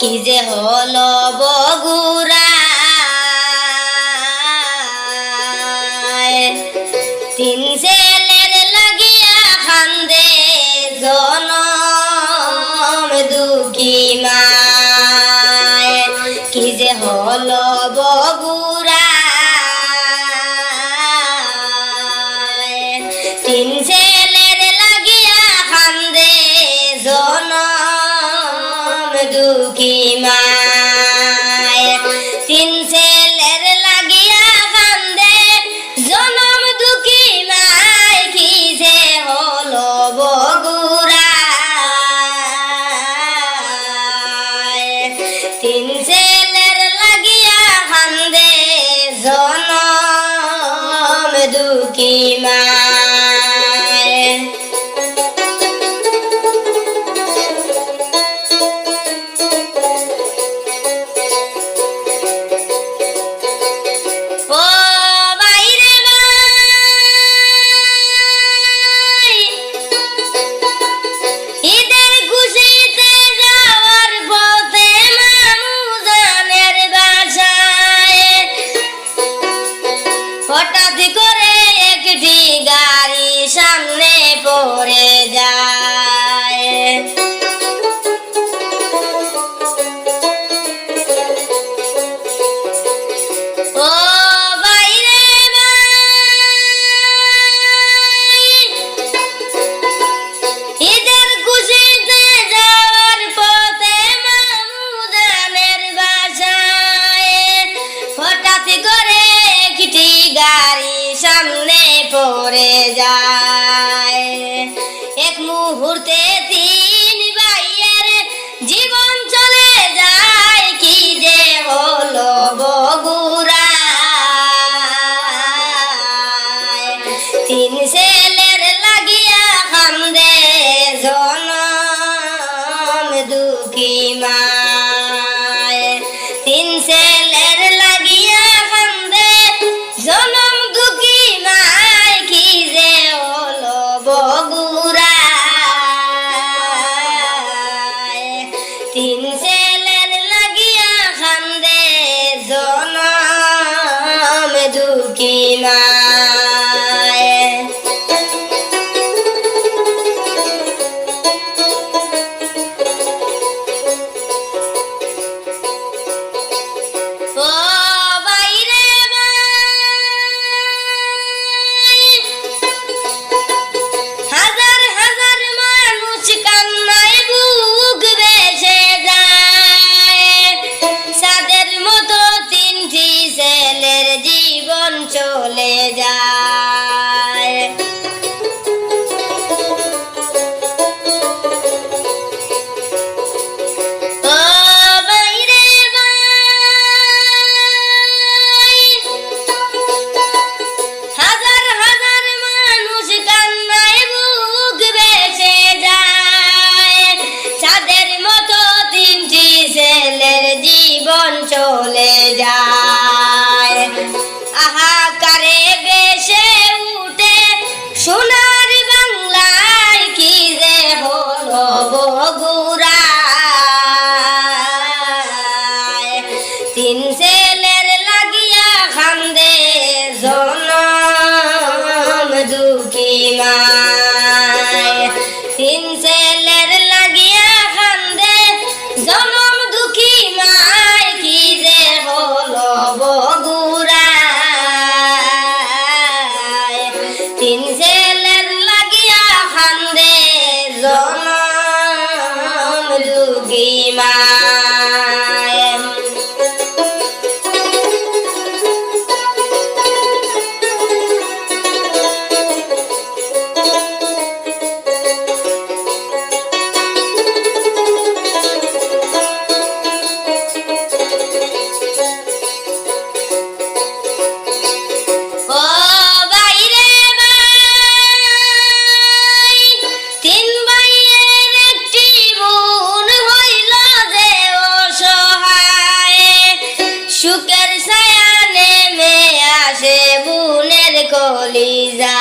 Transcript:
কি যে হলো দুঃখী মায় ছেলের লাগিয়া কান্দে, জনম দুঃখী মায় কি যে হলো বগুড়া তিন ছেলের লাগিয়া কান্দে, জনম দুঃখী মায় চলে যায় আছে বুনের কলিজা